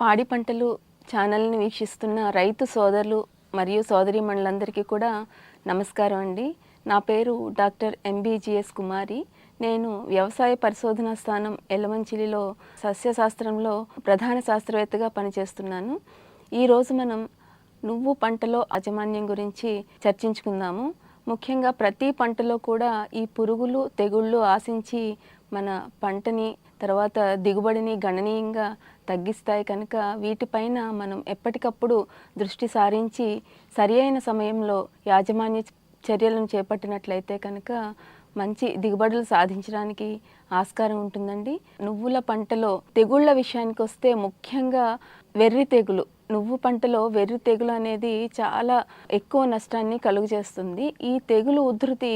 పాడి పంటలు ఛానల్ని వీక్షిస్తున్న రైతు సోదరులు మరియు సోదరీమణులందరికీ కూడా నమస్కారం అండి. నా పేరు డాక్టర్ ఎంబీజీఎస్ కుమారి. నేను వ్యవసాయ పరిశోధనా స్థానం ఎల్లమంచిలిలో సస్యశాస్త్రంలో ప్రధాన శాస్త్రవేత్తగా పనిచేస్తున్నాను. ఈరోజు మనం నువ్వు పంటలో యాజమాన్యం గురించి చర్చించుకుందాము. ముఖ్యంగా ప్రతి పంటలో కూడా ఈ పురుగులు తెగుళ్ళు ఆశించి మన పంటని తర్వాత దిగుబడిని గణనీయంగా తగ్గిస్తాయి కనుక వీటిపైన మనం ఎప్పటికప్పుడు దృష్టి సారించి సరి అయిన సమయంలో యాజమాన్య చర్యలను చేపట్టినట్లయితే కనుక మంచి దిగుబడులు సాధించడానికి ఆస్కారం ఉంటుందండి. నువ్వుల పంటలో తెగుళ్ళ విషయానికి వస్తే ముఖ్యంగా వెర్రి తెగులు. నువ్వు పంటలో వెర్రి తెగులు అనేది చాలా ఎక్కువ నష్టాన్ని కలుగజేస్తుంది. ఈ తెగులు ఉధృతి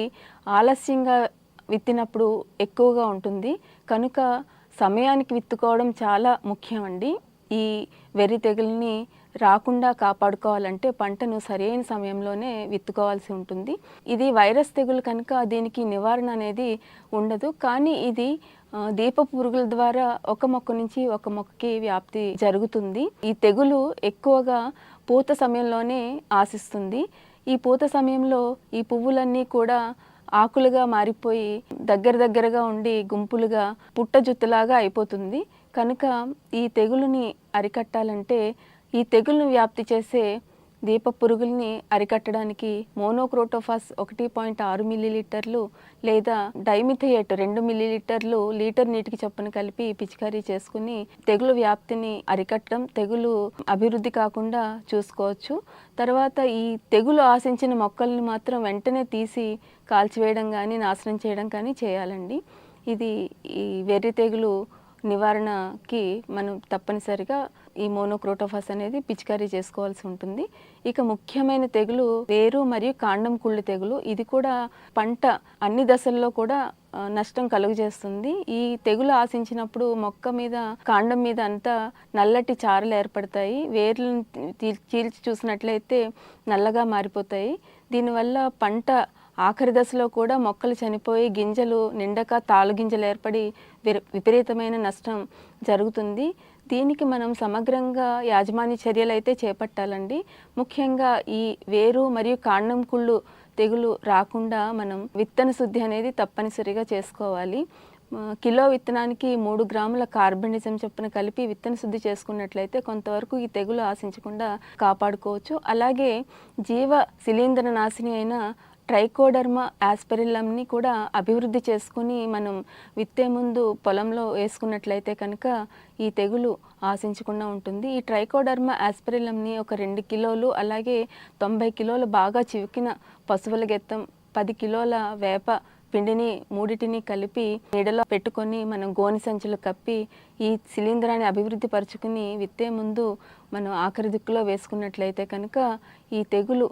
ఆలస్యంగా విత్తినప్పుడు ఎక్కువగా ఉంటుంది. కనుక సమయానికి విత్తుకోవడం చాలా ముఖ్యం అండి ఈ వెర్రి తెగుల్ని రాకుండా కాపాడుకోవాలంటే పంటను సరైన సమయంలోనే విత్తుకోవాల్సి ఉంటుంది. ఇది వైరస్ తెగులు కనుక దీనికి నివారణ అనేది ఉండదు. కానీ ఇది దీప పురుగుల ద్వారా ఒక మొక్క నుంచి ఒక మొక్కకి వ్యాప్తి జరుగుతుంది. ఈ తెగులు ఎక్కువగా పూత సమయంలోనే ఆశిస్తుంది. ఈ పూత సమయంలో ఈ పువ్వులన్నీ కూడా ఆకులుగా మారిపోయి దగ్గర దగ్గరగా ఉండి గుంపులుగా పుట్టజుత్తులాగా అయిపోతుంది. కనుక ఈ తెగులుని అరికట్టాలంటే ఈ తెగులును వ్యాప్తి చేసే దీప పురుగుల్ని అరికట్టడానికి మోనోక్రోటోఫాస్ ఒకటి పాయింట్ ఆరు మిల్లీలీటర్లు లేదా డైమిథియేట్ రెండు మిల్లీలీటర్లు లీటర్ నీటికి చొప్పున కలిపి పిచికారీ చేసుకుని తెగులు వ్యాప్తిని అరికట్టడం తెగులు అభివృద్ధి కాకుండా చూసుకోవచ్చు. తర్వాత ఈ తెగులు ఆశించిన మొక్కల్ని మాత్రం వెంటనే తీసి కాల్చివేయడం కానీ నాశనం చేయడం కానీ చేయాలండి. ఇది ఈ వెర్రి తెగులు నివారణకి మనం తప్పనిసరిగా ఈ మోనోక్రోటోఫాస్ అనేది పిచికారీ చేసుకోవాల్సి ఉంటుంది. ఇక ముఖ్యమైన తెగులు వేరు మరియు కాండం కుళ్ళు తెగులు. ఇది కూడా పంట అన్ని దశల్లో కూడా నష్టం కలుగజేస్తుంది. ఈ తెగులు ఆశించినప్పుడు మొక్క మీద కాండం మీద అంతా నల్లటి చారలు ఏర్పడతాయి. వేర్లను చీల్చి చూసినట్లయితే నల్లగా మారిపోతాయి. దీనివల్ల పంట ఆఖరి దశలో కూడా మొక్కలు చనిపోయి గింజలు నిండక తాలు గింజలు ఏర్పడి విపరీతమైన నష్టం జరుగుతుంది. దీనికి మనం సమగ్రంగా యాజమాన్య చర్యలు అయితే చేపట్టాలండి. ముఖ్యంగా ఈ వేరు మరియు కాండం కుళ్ళు తెగులు రాకుండా మనం విత్తన శుద్ధి అనేది తప్పనిసరిగా చేసుకోవాలి. కిలో విత్తనానికి మూడు గ్రాముల కార్బనిజం చొప్పున కలిపి విత్తన శుద్ధి చేసుకున్నట్లయితే కొంతవరకు ఈ తెగులు ఆశించకుండా కాపాడుకోవచ్చు. అలాగే జీవ శిలీంద్ర నాశిని అయిన ట్రైకోడర్మా ఆస్పెరిల్లంని కూడా అభివృద్ధి చేసుకుని మనం విత్తే ముందు పొలంలో వేసుకున్నట్లయితే కనుక ఈ తెగులు ఆశించకుండా ఉంటుంది. ఈ ట్రైకోడర్మా ఆస్పెరిల్లంని ఒక రెండు కిలోలు అలాగే తొంభై కిలోలు బాగా చివికిన పశువుల గెత్తం పది కిలోల వేప పిండిని మూడిటిని కలిపి నీడలో పెట్టుకొని మనం గోని సంచులు కప్పి ఈ శిలీంధ్రాన్ని అభివృద్ధి పరుచుకుని విత్తే ముందు మనం ఆఖరి దిక్కులో వేసుకున్నట్లయితే కనుక ఈ తెగులు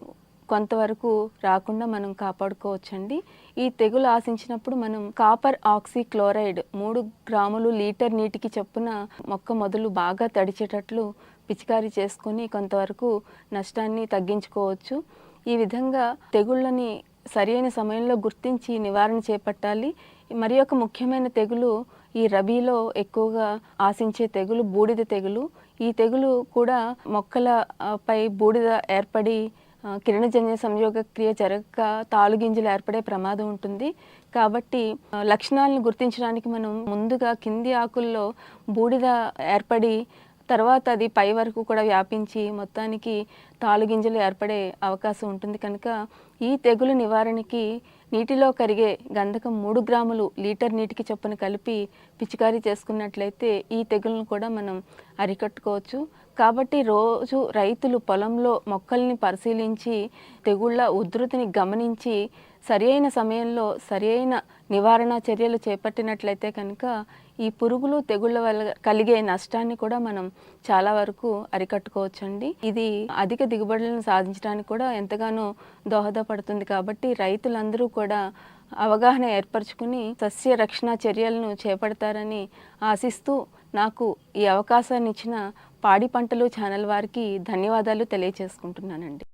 కొంతవరకు రాకుండా మనం కాపాడుకోవచ్చండి. ఈ తెగులు ఆశించినప్పుడు మనం కాపర్ ఆక్సీ క్లోరైడ్ మూడు గ్రాములు లీటర్ నీటికి చొప్పున మొక్క మొదలు బాగా తడిచేటట్లు పిచికారీ చేసుకొని కొంతవరకు నష్టాన్ని తగ్గించుకోవచ్చు. ఈ విధంగా తెగుళ్ళని సరైన సమయంలో గుర్తించి నివారణ చేపట్టాలి. మరి ఒక ముఖ్యమైన తెగులు ఈ రబీలో ఎక్కువగా ఆశించే తెగులు బూడిద తెగులు. ఈ తెగులు కూడా మొక్కలపై బూడిద ఏర్పడి కిరణజన్య సంయోగ క్రియ జరగక తాలుగింజలు ఏర్పడే ప్రమాదం ఉంటుంది. కాబట్టి లక్షణాలను గుర్తించడానికి మనం ముందుగా కింది ఆకుల్లో బూడిద ఏర్పడి తర్వాత అది పై వరకు కూడా వ్యాపించి మొత్తానికి తాలుగింజలు ఏర్పడే అవకాశం ఉంటుంది. కనుక ఈ తెగులు నివారణకి నీటిలో కరిగే గంధకం మూడు గ్రాములు లీటర్ నీటికి చొప్పున కలిపి పిచికారీ చేసుకున్నట్లయితే ఈ తెగులను కూడా మనం అరికట్టుకోవచ్చు. కాబట్టి రోజు రైతులు పొలంలో మొక్కల్ని పరిశీలించి తెగుళ్ళ ఉధృతిని గమనించి సరి అయిన సమయంలో సరి అయిన నివారణ చర్యలు చేపట్టినట్లయితే కనుక ఈ పురుగులు తెగుళ్ళ వల్ల కలిగే నష్టాన్ని కూడా మనం చాలా వరకు అరికట్టుకోవచ్చండి. ఇది అధిక దిగుబడులను సాధించడానికి కూడా ఎంతగానో దోహదపడుతుంది. కాబట్టి రైతులందరూ కూడా అవగాహన ఏర్పరచుకుని సస్య రక్షణ చర్యలను చేపడతారని ఆశిస్తూ నాకు ఈ అవకాశాన్ని ఇచ్చిన పాడి పంటలు ఛానల్ వారికి ధన్యవాదాలు తెలియజేసుకుంటున్నానండి